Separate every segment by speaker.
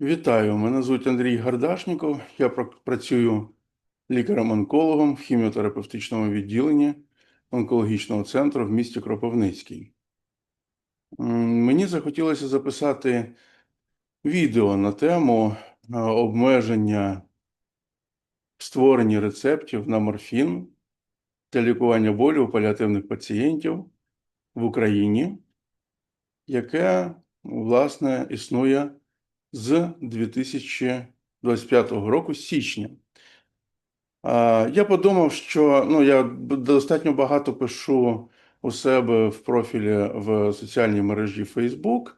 Speaker 1: Вітаю, мене звуть Андрій Гардашніков. Я працюю лікарем-онкологом в хіміотерапевтичному відділенні онкологічного центру в місті Кропивницький. Мені захотілося записати відео на тему е, обмеження в створенні рецептів на морфін для лікування болю у паліативних пацієнтів в Україні, яке, власне, існує з 2025 року, січня. Я подумав, що ну, я достатньо багато пишу у себе в профілі в соціальній мережі Facebook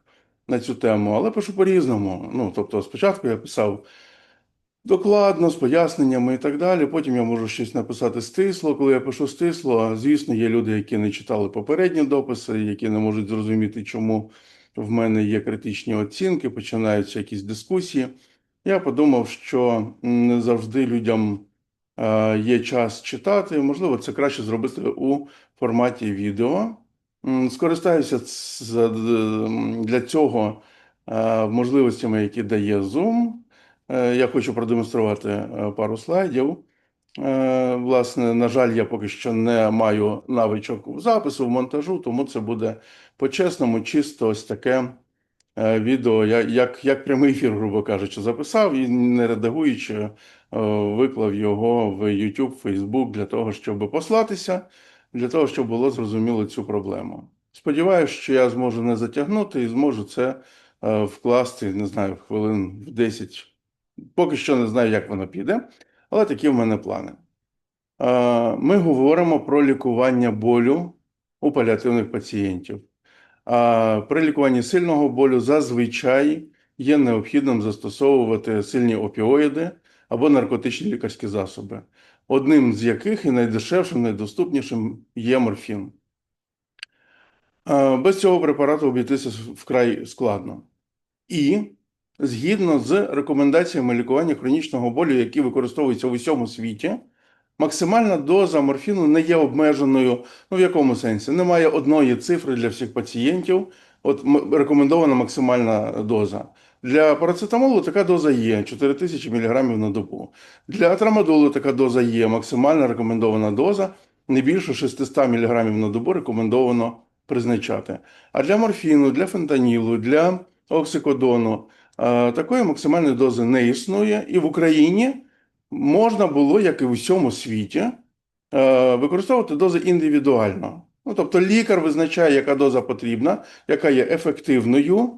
Speaker 1: на цю тему, але пишу по-різному. Ну, тобто, спочатку я писав докладно, з поясненнями і так далі. Потім я можу щось написати стисло. Коли я пишу стисло, звісно, є люди, які не читали попередні дописи, які не можуть зрозуміти, чому в мене є критичні оцінки, починаються якісь дискусії. Я подумав, що не завжди людям е, є час читати. Можливо, це краще зробити у форматі відео. Скористаюся для цього е, можливостями, які дає Zoom. Е, Я хочу продемонструвати пару слайдів. Е, Власне, на жаль, я поки що не маю навичок в запису, в монтажу, тому це буде по-чесному, чисто ось таке е, відео, як, як прямий ефір, грубо кажучи, записав і не редагуючи, е, виклав його в YouTube, Facebook для того, щоб послатися, для того, щоб було зрозуміло цю проблему. Сподіваюсь, що я зможу не затягнути і зможу це вкласти, не знаю, хвилин в 10. Поки що не знаю, як воно піде, але такі в мене плани. Ми говоримо про лікування болю у паліативних пацієнтів. А при лікуванні сильного болю зазвичай є необхідним застосовувати сильні опіоїди або наркотичні лікарські засоби, одним з яких і найдешевшим, найдоступнішим є морфін. Без цього препарату обійтися вкрай складно. І згідно з рекомендаціями лікування хронічного болю, які використовуються в усьому світі, максимальна доза морфіну не є обмеженою. Ну, в якому сенсі? Немає одної цифри для всіх пацієнтів. От рекомендована максимальна доза. Для парацетамолу така доза є 4000 мг на добу. Для трамадолу така доза є, максимальна рекомендована доза, не більше 600 мг на добу рекомендовано призначати. А для морфіну, для фентанілу, для оксикодону такої максимальної дози не існує. І в Україні можна було, як і в усьому світі, е, використовувати дози індивідуально. Ну, тобто лікар визначає, яка доза потрібна, яка є ефективною,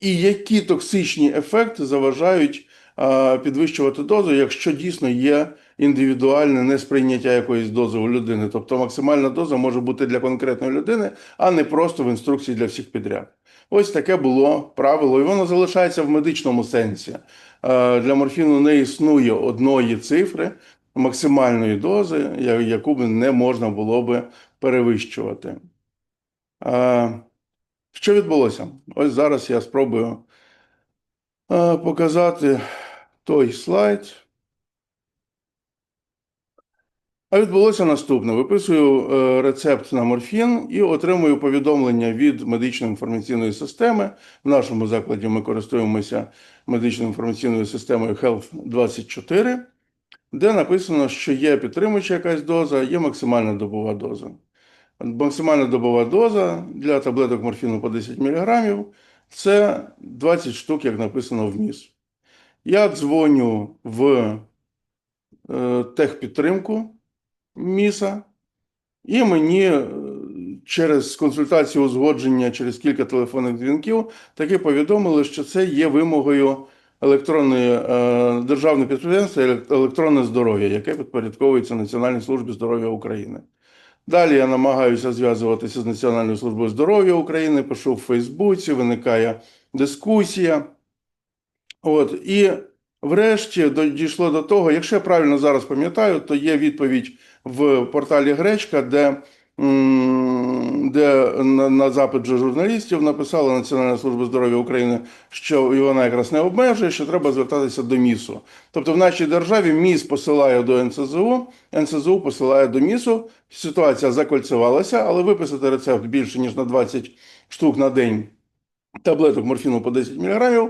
Speaker 1: і які токсичні ефекти заважають е, підвищувати дозу, якщо дійсно є індивідуальне несприйняття якоїсь дози у людини. Тобто максимальна доза може бути для конкретної людини, а не просто в інструкції для всіх підряд. Ось таке було правило, і воно залишається в медичному сенсі. Е, Для морфіну не існує одної цифри максимальної дози, яку б не можна було би перевищувати. Е, Що відбулося? Ось зараз я спробую е, показати той слайд. А відбулося наступне: виписую е, рецепт на морфін і отримую повідомлення від медичної інформаційної системи. В нашому закладі ми користуємося медичною інформаційною системою Health 24, де написано, що є підтримуюча якась доза, є максимальна добова доза. Максимальна добова доза для таблеток морфіну по 10 мг це 20 штук, як написано в. Я дзвоню в е, техпідтримку МІСа, і мені е, через консультацію узгодження, через кілька телефонних дзвінків, таки повідомили, що це є вимогою електронної е, державного підприємства електронне здоров'я, яке підпорядковується Національній службі здоров'я України. Далі я намагаюся зв'язуватися з Національною службою здоров'я України, пишу в Фейсбуці, виникає дискусія. От, і врешті дійшло до того, якщо я правильно зараз пам'ятаю, то є відповідь в порталі Гречка, де, де на, на запит журналістів написала Національна служба здоров'я України, що вона якраз не обмежує, що треба звертатися до МІСу. Тобто в нашій державі МІС посилає до НСЗУ, НСЗУ посилає до МІСу. Ситуація закольцевалася, але виписати рецепт більше ніж на 20 штук на день таблеток морфіну по 10 мг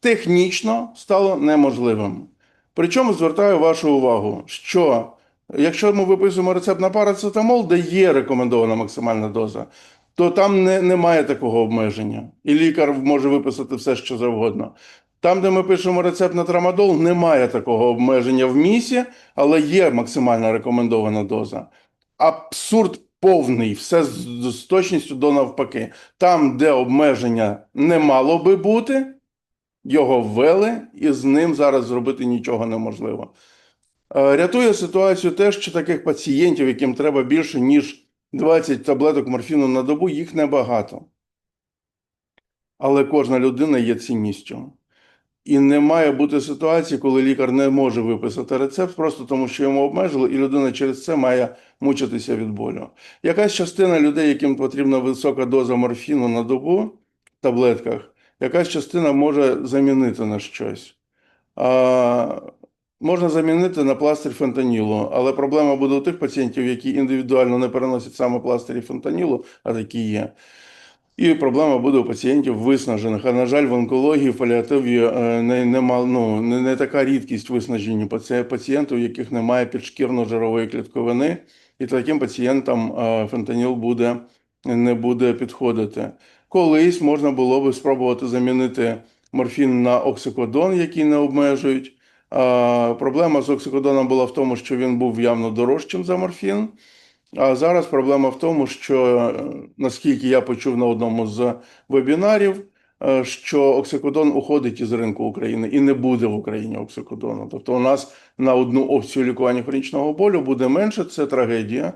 Speaker 1: технічно стало неможливим. Причому звертаю вашу увагу, що якщо ми виписуємо рецепт на парацетамол, де є рекомендована максимальна доза, то там не, немає такого обмеження. І лікар може виписати все, що завгодно. Там, де ми пишемо рецепт на трамадол, немає такого обмеження в місі, але є максимальна рекомендована доза. Абсурд повний, все з, з точністю до навпаки. Там, де обмеження не мало би бути, його ввели, і з ним зараз зробити нічого неможливо. Е, Рятує ситуацію те, що таких пацієнтів, яким треба більше, ніж 20 таблеток морфіну на добу, їх небагато. Але кожна людина є цінністю. І не має бути ситуації, коли лікар не може виписати рецепт, просто тому що йому обмежили, і людина через це має мучитися від болю. Якась частина людей, яким потрібна висока доза морфіну на добу в таблетках, якась частина може замінити на щось. Можна замінити на пластир фентанілу, але проблема буде у тих пацієнтів, які індивідуально не переносять саме пластирі фентанілу, а такі є. І проблема буде у пацієнтів виснажених. А на жаль, в онкології, в паліативі е, не, не, ну, не, не така рідкість виснаження пацієнтів, у яких немає підшкірно-жирової клітковини, і таким пацієнтам е, фентаніл буде, не буде підходити. Колись можна було би спробувати замінити морфін на оксикодон, який не обмежують. Проблема з оксикодоном була в тому, що він був явно дорожчим за морфін. А зараз проблема в тому, що е, наскільки я почув на одному з вебінарів, е, що оксикодон уходить із ринку України і не буде в Україні оксикодону. Тобто у нас на одну опцію лікування хронічного болю буде менше, це трагедія. Е,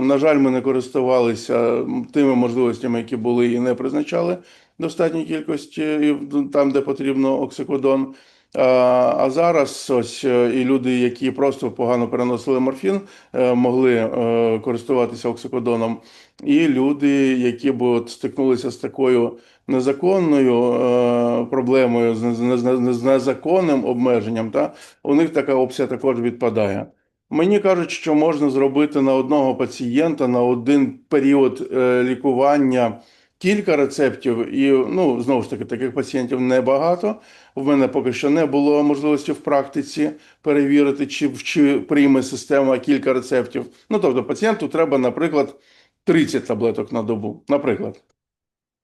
Speaker 1: На жаль, ми не користувалися тими можливостями, які були, і не призначали достатній кількості там, де потрібно оксикодон. А, зараз ось е, і люди, які просто погано переносили морфін, е, могли е, користуватися оксикодоном. І люди, які б от стикнулися з такою незаконною проблемою, з, незаконним обмеженням, та, у них така опція також відпадає. Мені кажуть, що можна зробити на одного пацієнта на один період лікування кілька рецептів, і ну знову ж таки таких пацієнтів небагато. В мене поки що не було можливості в практиці перевірити, чи, чи прийме система кілька рецептів. Ну тобто, пацієнту треба, наприклад, 30 таблеток на добу, наприклад.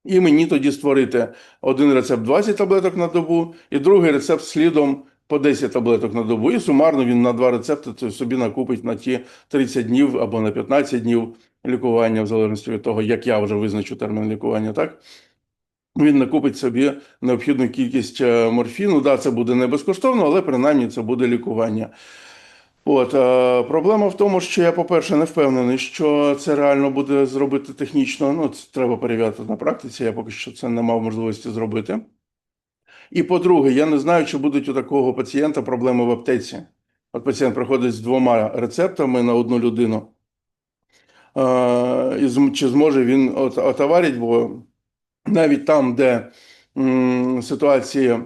Speaker 1: І мені тоді створити один рецепт 20 таблеток на добу, і другий рецепт слідом по 10 таблеток на добу. І сумарно він на два рецепти собі накупить на ті 30 днів або на 15 днів лікування, в залежності від того, як я вже визначу термін лікування, так? Він накупить собі необхідну кількість е, морфіну. Да, це буде не безкоштовно, але принаймні це буде лікування. От е, проблема в тому, що я, по-перше, не впевнений, що це реально буде зробити технічно. Ну, це треба перевіряти на практиці. Я поки що це не мав можливості зробити. І по-друге, я не знаю, чи будуть у такого пацієнта проблеми в аптеці. От пацієнт приходить з двома рецептами на одну людину. Е, чи зможе він от, отоварити, бо навіть там, де ситуації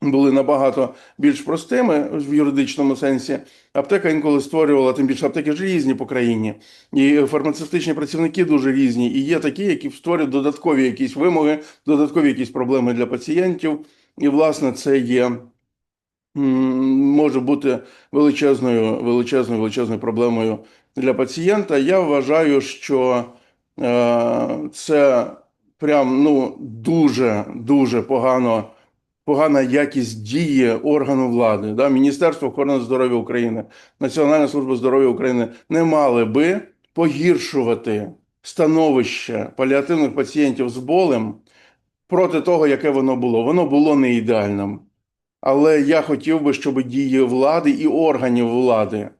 Speaker 1: були набагато більш простими в юридичному сенсі, аптека інколи створювала, тим більше аптеки ж різні по країні, і фармацевтичні працівники дуже різні. І є такі, які створюють додаткові якісь вимоги, додаткові якісь проблеми для пацієнтів. І, власне, це є може бути величезною, величезною, величезною проблемою для пацієнта. Я вважаю, що е, це прям ну дуже дуже погано. Погана якість дії органу влади, да? Міністерство охорони здоров'я України, Національна служба здоров'я України не мали би погіршувати становище паліативних пацієнтів з болем проти того, яке воно було. Воно було не ідеальним. Але я хотів би, щоб дії влади і органів влади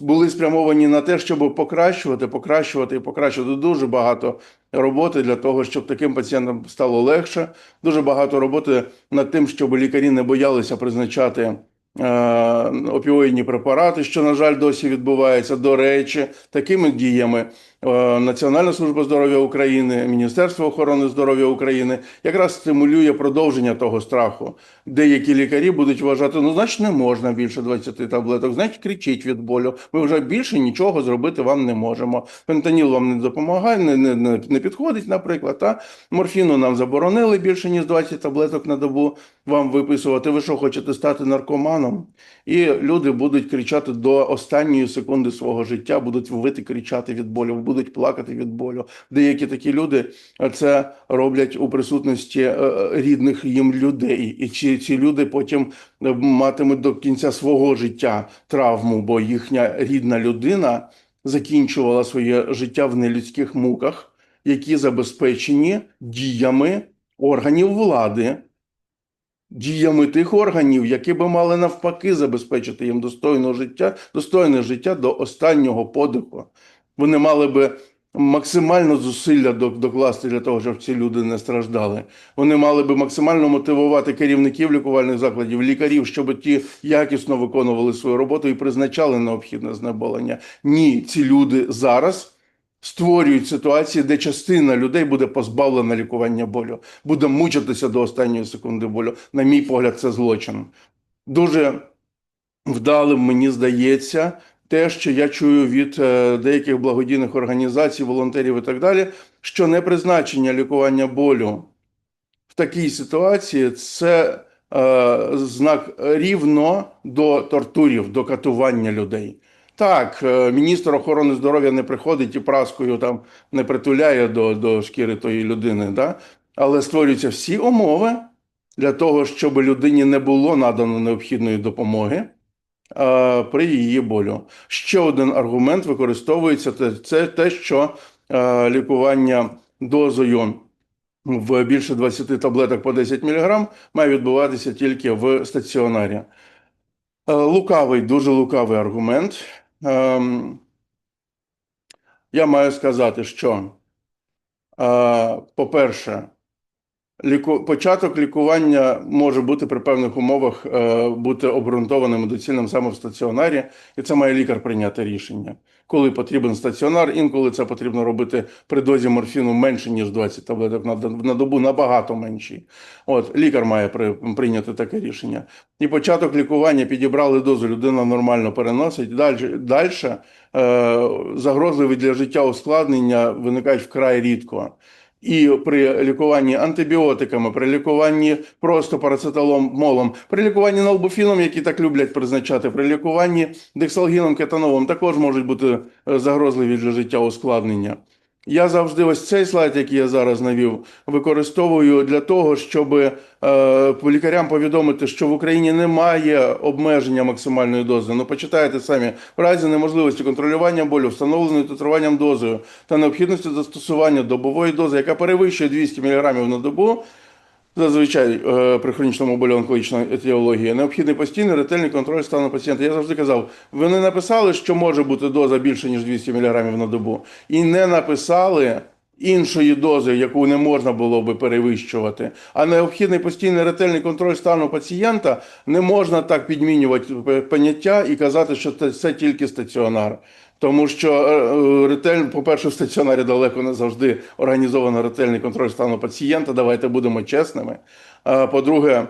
Speaker 1: були спрямовані на те, щоб покращувати, покращувати і покращувати дуже багато роботи для того, щоб таким пацієнтам стало легше. Дуже багато роботи над тим, щоб лікарі не боялися призначати е, опіоїдні препарати, що, на жаль, досі відбувається. До речі, такими діями Національна служба здоров'я України, Міністерство охорони здоров'я України якраз стимулює продовження того страху. Деякі лікарі будуть вважати, ну значить не можна більше 20 таблеток, значить кричіть від болю. Ми вже більше нічого зробити вам не можемо. Фентаніл вам не допомагає, не, не, не, не підходить, наприклад. Та? Морфіну нам заборонили більше ніж 20 таблеток на добу вам виписувати. Ви що хочете стати наркоманом? І люди будуть кричати до останньої секунди свого життя, будуть вити кричати від болю, будуть плакати від болю. Деякі такі люди е, це роблять у присутності е, рідних їм людей, і ці, ці люди потім е, матимуть до кінця свого життя травму, бо їхня рідна людина закінчувала своє життя в нелюдських муках, які забезпечені діями органів влади діями тих органів, які би мали навпаки забезпечити їм достойне життя, достойне життя до останнього подиху. Вони мали би максимально зусилля до- докласти для того, щоб ці люди не страждали. Вони мали би максимально мотивувати керівників лікувальних закладів, лікарів, щоб ті якісно виконували свою роботу і призначали необхідне знеболення. Ні, ці люди зараз. Створюють ситуації, де частина людей буде позбавлена лікування болю, буде мучитися до останньої секунди болю. На мій погляд, це злочин. Дуже вдалим, мені здається, те, що я чую від е, деяких благодійних організацій, волонтерів і так далі, що непризначення лікування болю в такій ситуації це е, знак рівно до тортурів, до катування людей. Так, е, міністр охорони здоров'я не приходить і праскою там не притуляє до, до шкіри тої людини, да? але створюються всі умови для того, щоб людині не було надано необхідної допомоги е, при її болю. Ще один аргумент використовується це, те, що е, лікування дозою в більше 20 таблеток по 10 мг має відбуватися тільки в стаціонарі. Е, Лукавий, дуже лукавий аргумент. Ем, Я маю сказати, що, е, по-перше, ліку... початок лікування може бути при певних умовах е, бути обґрунтованим доцільним саме в стаціонарі, і це має лікар прийняти рішення. Коли потрібен стаціонар, інколи це потрібно робити при дозі морфіну менше, ніж 20 таблеток на, на добу, набагато менші. От лікар має при, прийняти таке рішення. І початок лікування підібрали дозу, людина нормально переносить. Далі, далі е, загрозливі для життя ускладнення виникають вкрай рідко. І при лікуванні антибіотиками, при лікуванні просто парацетамолом, при лікуванні налбуфіном, які так люблять призначати, при лікуванні дексалгіном, кетановим також можуть бути е, загрозливі для життя ускладнення. Я завжди ось цей слайд, який я зараз навів, використовую для того, щоб е, лікарям повідомити, що в Україні немає обмеження максимальної дози. Ну, почитайте самі, в разі неможливості контролювання болю, встановленої титруванням дозою та необхідності застосування добової дози, яка перевищує 200 мг на добу, Зазвичай е, при хронічному болю онкологічної етіології необхідний постійний ретельний контроль стану пацієнта. Я завжди казав, ви не написали, що може бути доза більше ніж 200 мг на добу, і не написали іншої дози, яку не можна було би перевищувати. А необхідний постійний ретельний контроль стану пацієнта не можна так підмінювати поняття і казати, що це тільки стаціонар. Тому що е, е, ретель, по-перше, в стаціонарі далеко не завжди організовано ретельний контроль стану пацієнта. Давайте будемо чесними. А по-друге,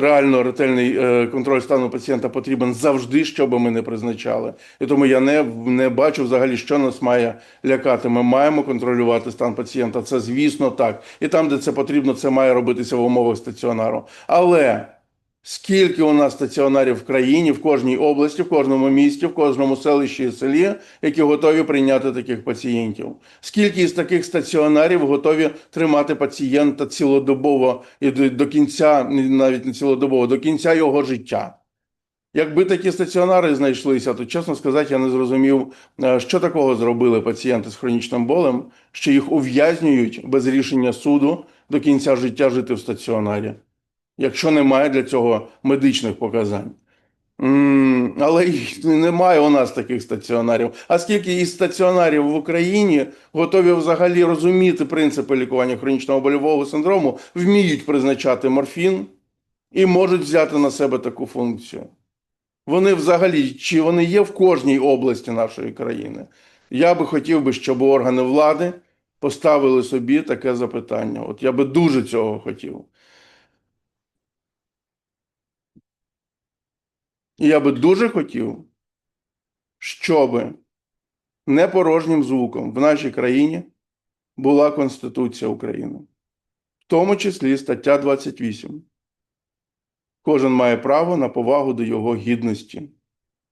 Speaker 1: реально ретельний е, контроль стану пацієнта потрібен завжди, що би ми не призначали. І тому я не, не бачу взагалі, що нас має лякати. Ми маємо контролювати стан пацієнта. Це звісно так. І там, де це потрібно, це має робитися в умовах стаціонару. Але Скільки у нас стаціонарів в країні, в кожній області, в кожному місті, в кожному селищі і селі, які готові прийняти таких пацієнтів? Скільки із таких стаціонарів готові тримати пацієнта цілодобово і до, кінця, навіть не цілодобово, до кінця його життя? Якби такі стаціонари знайшлися, то чесно сказати, я не зрозумів, е, що такого зробили пацієнти з хронічним болем, що їх ув'язнюють без рішення суду до кінця життя жити в стаціонарі якщо немає для цього медичних показань. Але немає у нас таких стаціонарів. А скільки із стаціонарів в Україні готові взагалі розуміти принципи лікування хронічного больового синдрому, вміють призначати морфін і можуть взяти на себе таку функцію. Вони взагалі, чи вони є в кожній області нашої країни? Я би хотів би, щоб органи влади поставили собі таке запитання. От я би дуже цього хотів. І я би дуже хотів, щоб не порожнім звуком в нашій країні була Конституція України, в тому числі стаття 28. Кожен має право на повагу до його гідності.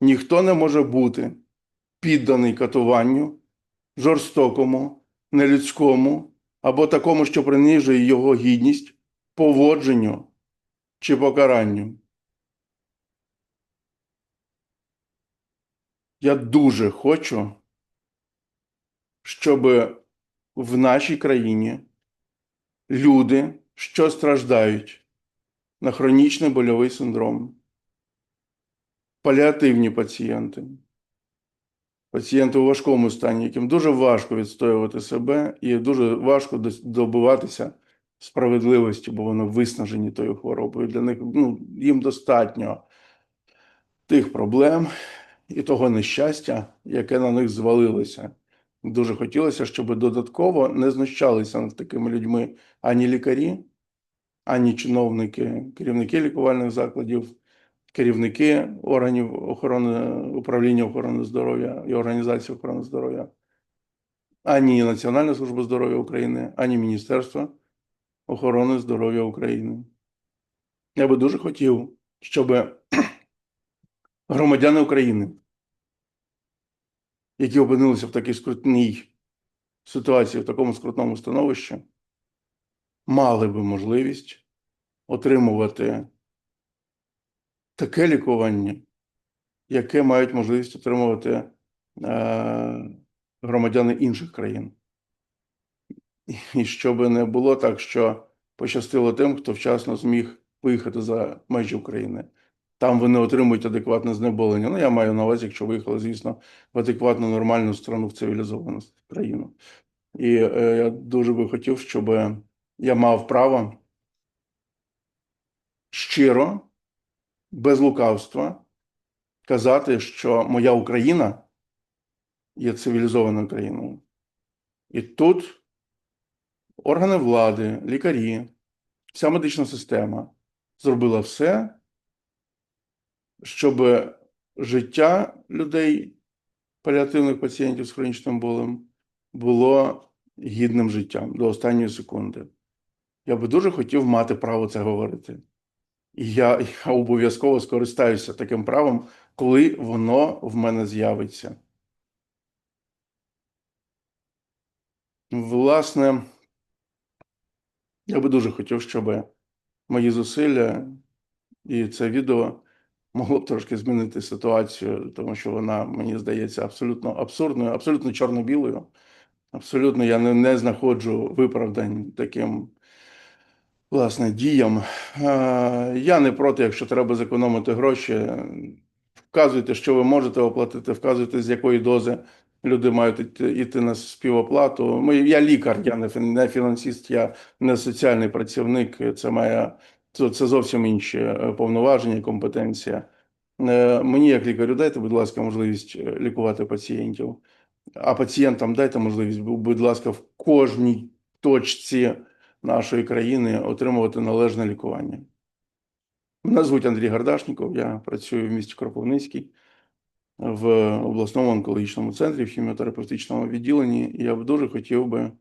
Speaker 1: Ніхто не може бути підданий катуванню, жорстокому, нелюдському або такому, що принижує його гідність, поводженню чи покаранню. Я дуже хочу, щоб в нашій країні люди, що страждають на хронічний больовий синдром, паліативні пацієнти, пацієнти у важкому стані, яким дуже важко відстоювати себе і дуже важко добиватися справедливості, бо вони виснажені тою хворобою. Для них ну, їм достатньо тих проблем і того нещастя, яке на них звалилося. Дуже хотілося, щоб додатково не знущалися над такими людьми ані лікарі, ані чиновники, керівники лікувальних закладів, керівники органів охорони управління охорони здоров'я і організації охорони здоров'я, ані Національна служба здоров'я України, ані Міністерство охорони здоров'я України. Я би дуже хотів, щоб громадяни України, які опинилися в такій скрутній ситуації, в такому скрутному становищі, мали би можливість отримувати таке лікування, яке мають можливість отримувати е, громадяни інших країн. І щоб не було так, що пощастило тим, хто вчасно зміг виїхати за межі України. Там вони отримують адекватне знеболення. Ну, я маю на увазі, якщо виїхали, звісно, в адекватну нормальну страну, в цивілізовану країну. І е, я дуже би хотів, щоб я мав право щиро, без лукавства, казати, що моя Україна є цивілізованою країною. І тут органи влади, лікарі, вся медична система зробила все, щоб життя людей, паліативних пацієнтів з хронічним болем, було гідним життям до останньої секунди. Я би дуже хотів мати право це говорити. І я, я обов'язково скористаюся таким правом, коли воно в мене з'явиться. Власне, я би дуже хотів, щоб мої зусилля і це відео могло б трошки змінити ситуацію, тому що вона, мені здається, абсолютно абсурдною, абсолютно чорно-білою. Абсолютно я не, не знаходжу виправдань таким власне діям. Я не проти, якщо треба зекономити гроші. Вказуйте, що ви можете оплатити, вказуйте, з якої дози люди мають іти на співоплату. Ми, я лікар, я не, фін- не фінансист, я не соціальний працівник. Це моя це, це зовсім інші е, повноваження компетенція. Е, Мені, як лікарю, дайте, будь ласка, можливість е, лікувати пацієнтів. А пацієнтам дайте можливість, будь ласка, в кожній точці нашої країни отримувати належне лікування. Мене звуть Андрій Гардашніков, я працюю в місті Кропивницький в обласному онкологічному центрі, в хіміотерапевтичному відділенні. Я б дуже хотів би,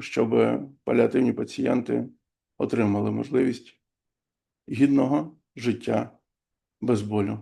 Speaker 1: щоб паліативні пацієнти отримали можливість гідного життя без болю.